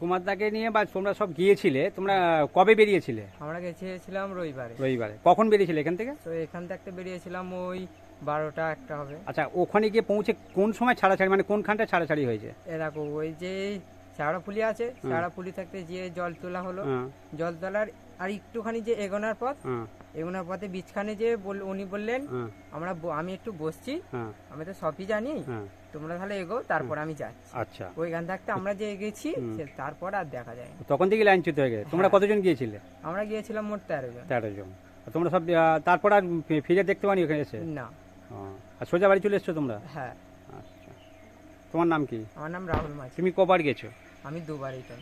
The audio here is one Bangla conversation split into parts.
সুকুমার দাকে নিয়ে বা তোমরা সব গিয়েছিলে তোমরা কবে বেরিয়েছিলে? আমরা গেছিলাম রবিবারে। রবিবারে। কখন বেরিয়েছিলে এখান থেকে? তো এখান থেকে বেরিয়েছিলাম ওই বারোটা একটা হবে। আচ্ছা ওখানে গিয়ে পৌঁছে কোন সময় ছাড়াছাড়ি মানে কোনখানটা ছাড়াছাড়ি হয়েছে? এরকম ওই যে চারাপুলি আছে চারাপুলি থাকতে যে জল তোলা হলো হ্যাঁ জল তোলার আর একটুখানি যে এগোনার পথ হ্যাঁ এগোনার পথে বীজখানে যে উনি বললেন হ্যাঁ আমরা আমি একটু বসছি হ্যাঁ আমি তো সবই জানি হ্যাঁ তোমরা তাহলে এগো তারপর আমি যাচ্ছি। আচ্ছা। ওইখান থাকতে আমরা যে এগেছি তারপর আর দেখা যায় তখন থেকে লাইনচ্যুত হয়ে গেছে। তোমরা কতজন গিয়েছিলে? আমরা গিয়েছিলাম মোট তেরো জন। তেরো জন। তোমরা সব তারপর আর ফিরে দেখতে পানি ওখানে এসে? না। আর সোজা বাড়ি চলে এসছো তোমরা? হ্যাঁ। আচ্ছা। তোমার নাম কি? আমার নাম রাহুল মাঝি। তুমি কবার গেছো? আমি দুবারই তো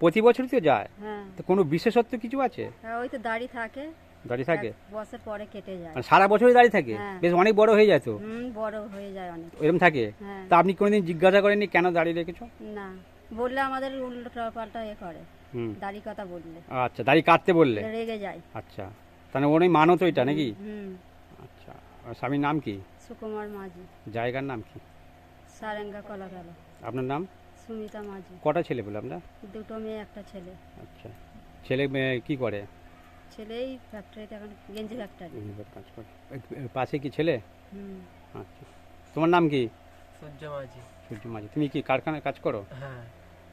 প্রতি বছর তো যায়? হ্যাঁ। তো কোনো বিশেষত্ব কিছু আছে? হ্যাঁ, ওই তো দাড়ি থাকে। দাঁড়িয়ে থাকে? বছর পরে কেটে যায়। মানে সারা বছরই দাঁড়িয়ে থাকে? হ্যাঁ। বেশ অনেক বড় হয়ে যায় তো? হুম বড় হয়ে যায় অনেক। এরকম থাকে? হ্যাঁ। তা আপনি কোনোদিন জিজ্ঞাসা করেননি কেন দাঁড়িয়ে রেখেছো? না। বললে আমাদের উল্টো পাল্টা এ করে। হুম। দাড়ি কথা বললে। আচ্ছা দাঁড়িয়ে কাটতে বললে? রেগে যায়। আচ্ছা। তাহলে ওরই মানত ওইটা নাকি? হুম আচ্ছা। স্বামীর নাম কি? সুকুমার মাঝি। জায়গার নাম কি? সারেঙ্গা কলা গেল আপনার নাম? সুমিতা মাঝি। কটা ছেলে বলে আপনার? দুটো মেয়ে একটা ছেলে। আচ্ছা। ছেলে মেয়ে কি করে? ছেলেই ফ্যাক্টরিতে এখন গেঞ্জি ফ্যাক্টরি কাজ করে। পাশে কি ছেলে? হুম। আচ্ছা। তোমার নাম কি? সূর্য মাঝি। সূর্য মাঝি। তুমি কি কারখানায় কাজ করো? হ্যাঁ।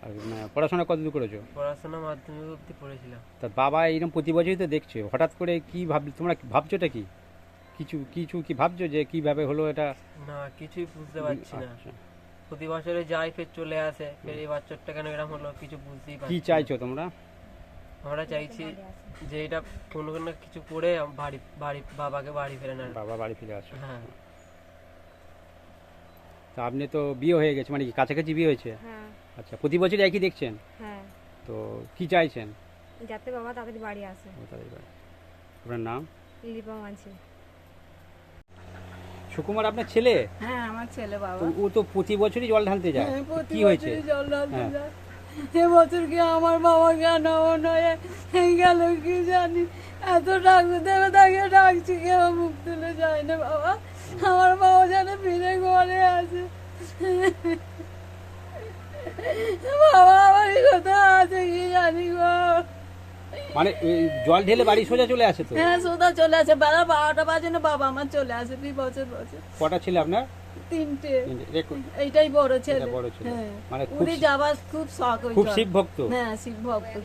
আর মানে পড়াশোনা কতদূর করেছ? পড়াশোনা মাধ্যমিক অব্দি পড়েছিলাম। তা বাবা এরকম প্রতি বছরই তো দেখছ। হঠাৎ করে কি ভাব তোমরা ভাবছোটা কি? কিছু কিছু কি ভাবছ যে কীভাবে হলো এটা? না কিছুই বুঝতে পারছি না। আচ্ছা। প্রতি বছরে যাই ফের চলে আসে। ফের এই বছরটা কেন এরকম হলো কিছু বুঝতেই কি চাইছো তোমরা? আমরা চাইছি যে এটা কোনো কোনো কিছু করে বাড়ি বাড়ি বাবাকে বাড়ি ফেরে নেন বাবা বাড়ি ফিরে আসো। হ্যাঁ। তা আপনি তো বিয়ে হয়ে গেছে মানে কি কাছাকাছি বিয়ে হয়েছে? হ্যাঁ। আচ্ছা প্রতি বছর একই দেখছেন? হ্যাঁ। তো কি চাইছেন? যাতে বাবা তাড়াতাড়ি বাড়ি আসে। তাদের বাড়ি। আপনার নাম? লিপা মাঝি সুকুমার আপনার ছেলে? হ্যাঁ আমার ছেলে বাবা। ও তো প্রতি বছরই জল ঢালতে যায়। হ্যাঁ, কি হয়েছে? বছরই জল ঢালতে হ্যাঁ। যায়। এবছর কি আমার বাবা কেন নয় গেল কি জানি। এত ডাকতে দেবে তাকে ডাকছি কেউ মুখ তুলে যায় না বাবা। আমার বাবা যেন ফিরে ঘরে আসে। বাবা আমার কোথায়? আছে মানে জল ঢেলে বাড়ি সোজা চলে আসে তো? হ্যাঁ সোদা চলে আসে। বেলা বারোটা বাজে না বাবা? আমার চলে আসে দুই বছর বছর কটা ছেলে আপনার? তিনটে। এইটাই বড় ছেলে। বড় ছেলে। হ্যাঁ। মানে খুব উনি যাবার খুব শখ খুব শিব ভক্ত হ্যাঁ শিব ভক্ত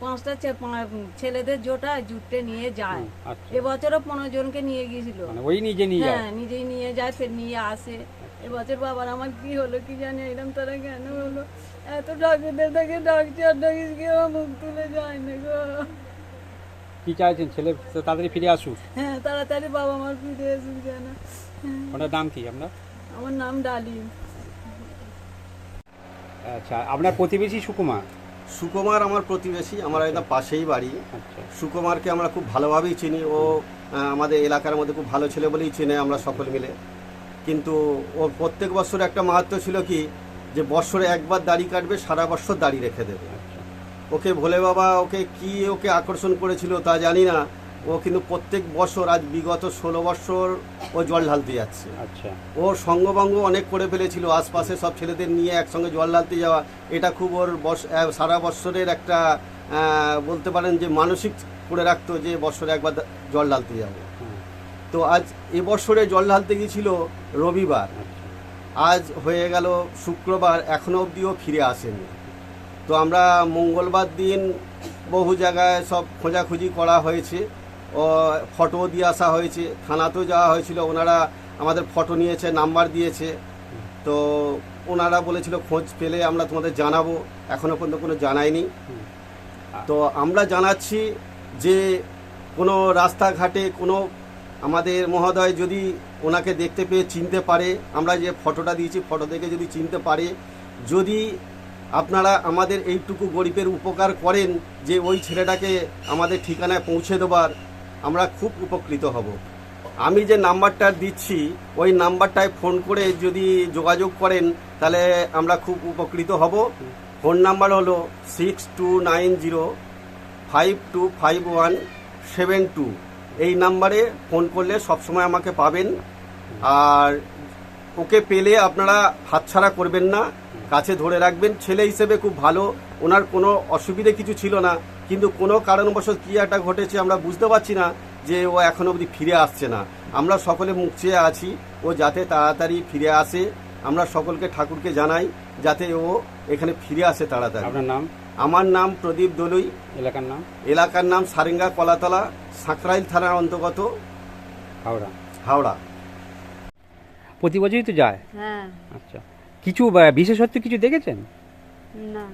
পাঁচটা ছেলেদের জোটা জুটে নিয়ে যায়। আচ্ছা। এবছরও পনেরো জনকে নিয়ে গিয়েছিল। মানে ওই নিজে নিয়ে যায়? হ্যাঁ নিজেই নিয়ে যায় ফের নিয়ে আসে। এবছর বাবার আমার কি হলো কি জানি এরকম তারা কেন হলো? এত ডাক্তারদের তাকে ডাকছে আর ডাকিস কেউ মুখ তুলে যায় না গো। কি চাইছেন ছেলে? তাড়াতাড়ি ফিরে আসুক। হ্যাঁ তাড়াতাড়ি বাবা আমার ফিরে এসুক যেন। হ্যাঁ, ওনার নাম কি আপনার? আমার নাম ডালিম। আচ্ছা আপনার প্রতিবেশী সুকুমার? সুকুমার আমার প্রতিবেশী আমার একদম পাশেই বাড়ি। আচ্ছা। সুকুমারকে আমরা খুব ভালোভাবেই চিনি। ও আমাদের এলাকার মধ্যে খুব ভালো ছেলে বলেই চিনে আমরা সকল মিলে। কিন্তু ও প্রত্যেক বছর একটা মাহাত্ম ছিল কি যে বছরে একবার দাড়ি কাটবে সারা বছর দাড়ি রেখে দেবে। ওকে ভোলে বাবা ওকে কি ওকে আকর্ষণ করেছিল তা জানি না। ও কিন্তু প্রত্যেক বছর আজ বিগত ষোলো বছর ও জল ঢালতে যাচ্ছে। আচ্ছা। ও সঙ্গভঙ্গ অনেক করে ফেলেছিল আশপাশে সব ছেলেদের নিয়ে একসঙ্গে জল ঢালতে যাওয়া। এটা খুব ওর বস সারা বছরের একটা বলতে পারেন যে মানসিক করে রাখতো যে বছরে একবার জল ঢালতে যাব। তো আজ এবছরে জল ঢালতে গিয়েছিল রবিবার। আজ হয়ে গেল শুক্রবার, এখনও অবধিও ফিরে আসেনি। তো আমরা মঙ্গলবার দিন বহু জায়গায় সব খোঁজাখুঁজি করা হয়েছে, ও ফটো দিয়ে আসা হয়েছে, থানাতেও যাওয়া হয়েছিল, ওনারা আমাদের ফটো নিয়েছে, নাম্বার দিয়েছে। তো ওনারা বলেছিল খোঁজ পেলে আমরা তোমাদের জানাব এখনও পর্যন্ত কোনো জানায়নি। তো আমরা জানাচ্ছি যে কোনো রাস্তাঘাটে কোনো আমাদের মহোদয় যদি ওনাকে দেখতে পেয়ে চিনতে পারে, আমরা যে ফটোটা দিয়েছি, ফটো দেখে যদি চিনতে পারে, যদি আপনারা আমাদের এইটুকু গরিবের উপকার করেন যে ওই ছেলেটাকে আমাদের ঠিকানায় পৌঁছে দেবার, আমরা খুব উপকৃত হব। আমি যে নাম্বারটা দিচ্ছি, ওই নাম্বারটায় ফোন করে যদি যোগাযোগ করেন, তাহলে আমরা খুব উপকৃত হব। ফোন নাম্বার হলো six two nine zero five two five one seven two. এই নাম্বারে ফোন করলে সবসময় আমাকে পাবেন। আর ওকে পেলে আপনারা হাতছাড়া করবেন না কাছে ধরে রাখবেন। ছেলে হিসেবে খুব ভালো ওনার কোনো অসুবিধে কিছু ছিল না কিন্তু কোনো কারণবশত কী একটা ঘটেছে আমরা বুঝতে পারছি না যে ও এখনও অবধি ফিরে আসছে না। আমরা সকলে মুখ চেয়ে আছি ও যাতে তাড়াতাড়ি ফিরে আসে। আমরা সকলকে ঠাকুরকে জানাই যাতে ও এখানে ফিরে আসে তাড়াতাড়ি। আপনার নাম? আমার নাম প্রদীপ দলুই। এলাকার নাম? এলাকার নাম সারেঙ্গা কলাতলা। সাঁকরাইল থানার অন্তর্গত হাওড়া। হাওড়া। প্রতি বছরই তো যায়? হ্যাঁ। আচ্ছা। কিছু বিশেষত্ব কিছু দেখেছেন? না।